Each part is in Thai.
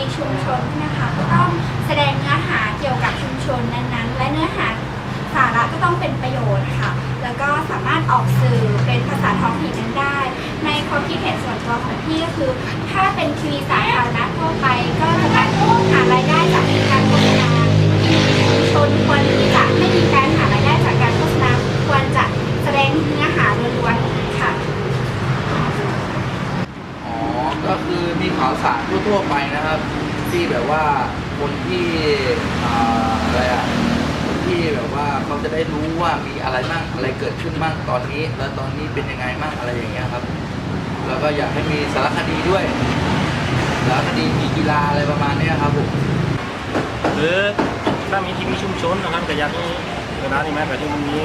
ในชุมชนนะคะก็ต้องแสดงเนื้อหาเกี่ยวกับชุมชนนั้นๆ และเนื้อหาสาระก็ต้องเป็นประโยชน์ค่ะ แล้วก็สามารถออกสื่อเป็นภาษาท้องถิ่นนั้นได้ ในความคิดเห็นส่วนตัวของพี่ก็คือ ถ้าเป็นทีวีสาธารณะ ข่าวสารทั่วๆไปนะครับ ที่แบบว่าคนที่อ่าอะไรอะคนที่แบบว่าเขาจะได้รู้ว่ามีอะไรบ้างอะไรเกิดขึ้นบ้างตอนนี้ แล้วตอนนี้เป็นยังไงบ้างอะไรอย่างเงี้ยครับ แล้วก็อยากให้มีสารคดีด้วยสารคดีมีกีฬาอะไรประมาณเนี้ยครับผมหรือถ้ามีทีวีชุมชนนะครับก็อยากให้เวลานี้แม้แต่ที่มันมี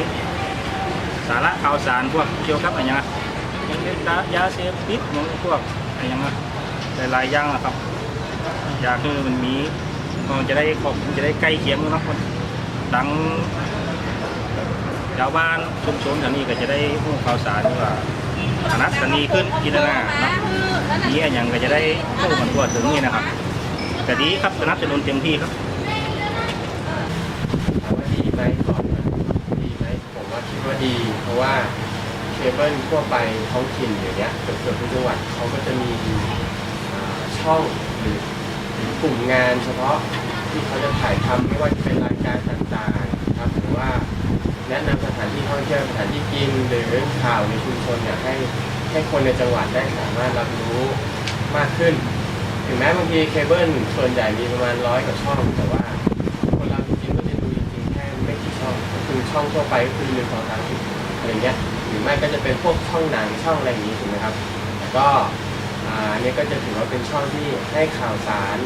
สาระข่าวสารพวกเกี่ยวกับอะไรย่างเงี้ยยางเรื่องยาเสพติดพวกอะไรย่างเงี้ย หลายๆอย่างอะครับ อยากให้มันมีมันจะได้ขอบจะได้ใกล้เคียงเนาะมันดังชาวบ้านชุมชนแถวนี้ก็จะได้รู้ข่าวสารว่าฐานะกันดีขึ้นกินหน้านะนี่อะไรอย่างก็จะได้รู้มันทั่วถึงนี่นะครับแต่ดีครับสนับสนุนเต็มที่ครับถามว่าดีไหมก่อนนะดีไหมผมว่าคิดว่าดี เพราะว่าเคเบิลทั่วไปท้องถิ่นอย่างเงี้ยเกือบเกือบทุกจังหวัดเขาก็จะมี ช่องหรือกลุ่มงานเฉพาะที่เขาจะถ่ายทำไม่ว่าจะเป็นรายการต่างๆครับหรือว่าแนะนำสถานที่ท่องเที่ยวสถานที่กินหรือข่าวในชุมชนเนี่ยให้ให้คนในจังหวัดได้สามารถรับรู้มากขึ้น ถึงแม้บางทีเคเบิลส่วนใหญ่มีประมาณร้อยกว่าช่อง แต่ว่าคนเราจริงๆก็จะดูจริงๆแค่ไม่กี่ช่องก็คือช่องทั่วไปก็คือหนึ่งสองสามสี่อะไรเงี้ยหรือไม่ก็จะเป็นพวกช่องหนังช่องอะไรอย่างนี้ถูกไหมครับแต่ก็ เนี่ยก็จะถือว่าเป็นช่องที่ให้ข่าวสาร